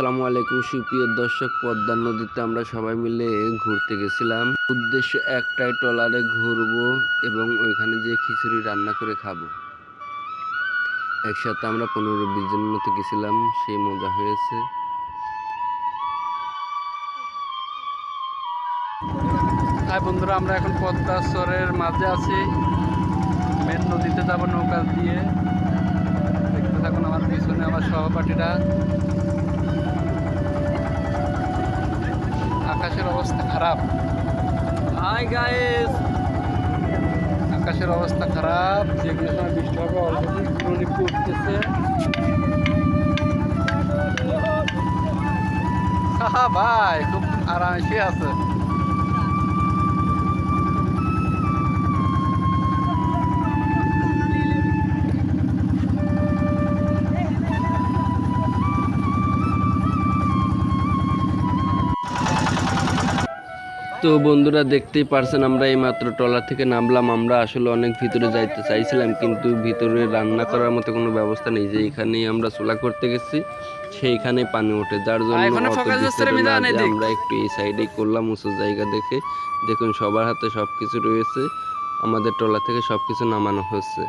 আসসালামু আলাইকুম, সুপ্রিয় দর্শক, পদ্মা নদীতে আমরা সবাই মিলে ঘুরতে গেছিলাম। উদ্দেশ্য একটাই, ট্রলারে ঘুরবো এবং ওইখানে যে খিচুড়ি রান্না করে খাব। একসাথে আমরা পনেরো বিশ জন মতো গেছিলাম, সেই মজা হয়েছে। হাই বন্ধুরা, আমরা এখন পদ্মা চরের মাঝে আছি। মেন নদীতে যাব নৌকা দিয়ে। দেখতে থাকুন আমার পিছনে আমার সহপাঠীরা। আকাশের অবস্থা খারাপ। হাই গাইস আকাশের অবস্থা খারাপ। যেগুলো সময় বৃষ্টি হবে অলরেডি ঘূর্ণি উঠতেছে। ভাই খুব আরামসে আছে। তো বন্ধুরা দেখতেই পারছেন আমরা এই মাত্র ট্রলার থেকে নামলাম। আমরা আসলে অনেক ভিতরে যাইতে চাইছিলাম কিন্তু ভিতরে রান্না করার মতো কোনো ব্যবস্থা নেই যে এখানেই আমরা চোলা করতে গেছি সেইখানে পানি ওঠে। যার জন্য। আমরা একটু এই সাইডে করলাম উঁচু জায়গা দেখে। দেখুন সবার হাতে সব কিছু রয়েছে। আমাদের ট্রলার থেকে সব কিছু নামানো হচ্ছে।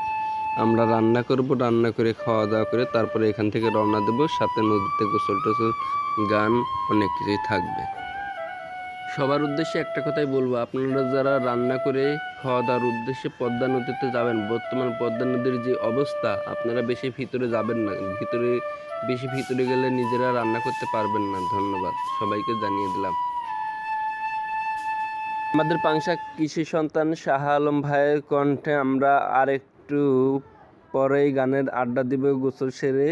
আমরা রান্না করব রান্না করে খাওয়া দাওয়া করে তারপরে এখান থেকে রওনা দেবো। সাথে নদীতে গোসল টোসল গান অনেক কিছুই থাকবে। সবার উদ্দেশ্যে একটা কথাই বলব। আপনারা যারা রান্না করে খাওয়া দাওয়ার উদ্দেশ্যে পদ্মা নদীতে যাবেন, বর্তমান পদ্মা নদীর যে অবস্থা, আপনারা বেশি ভিতরে যাবেন না। ভিতরে, বেশি ভিতরে গেলে নিজেরা রান্না করতে পারবেন না। ধন্যবাদ। সবাইকে জানিয়ে দিলাম। আমাদের পাংশা কৃষি সন্তান শাহ আলম ভাইয়ের কণ্ঠে আমরা আর একটু পরেই গানের আড্ডা দিব গোসল সেরে,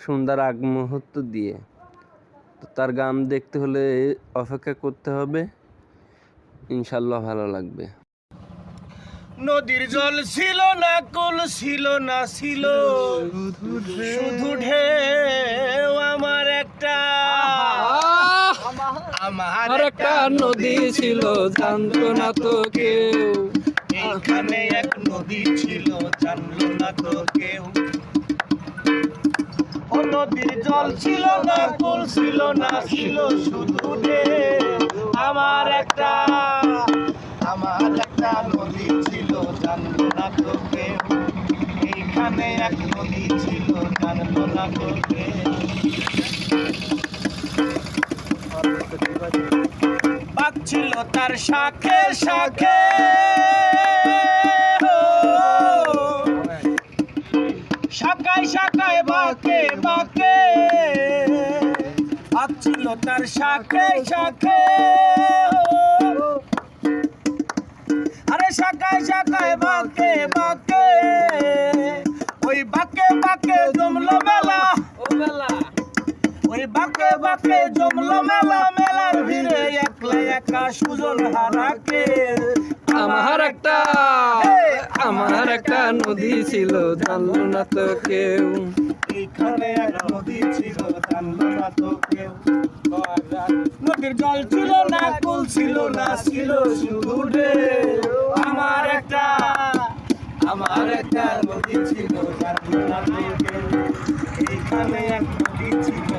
সন্ধ্যার আগ মুহূর্ত দিয়ে। তো তার গান দেখতে হলে অপেক্ষা করতে হবে। ইনশাল্লাহ ভালো লাগবে। নদীর জল ছিল না কুল ছিল না ছিল। শুধু ঢেউ আমার একটা। আমার একটা নদী ছিল জানতো না তো কেউ। এইখানে এক নদী ছিল জানলো না তো কেউ। নদীর জল ছিল না, কুল ছিল না, ছিল শুধু ঢেউ আমার একটা আমার একটা নদী ছিল, জানলো না তো এইখানে এক নদী ছিল, জানলো না তো কেউ ছিল তার শাখে শাখে। তার শাখে শাখে আরে শাখায় শাখায় বাঁকে বাঁকে ওই বাঁকে বাঁকে জমলো মেলা। ও ওই বাঁকে বাঁকে জমলো মেলা মেলার ভিড়ে একলা একা সুজন হারাকে। আমার একটা আমার একটা নদী ছিল জানলো না তো কেউ। এইখানে এক নদী ছিল জানলো না তো কেউ। নদীর জল ছিল না, কুল ছিল না, ছিল শুধু আমার একটা আমার একটা নদী ছিল এইখানে এক নদী এক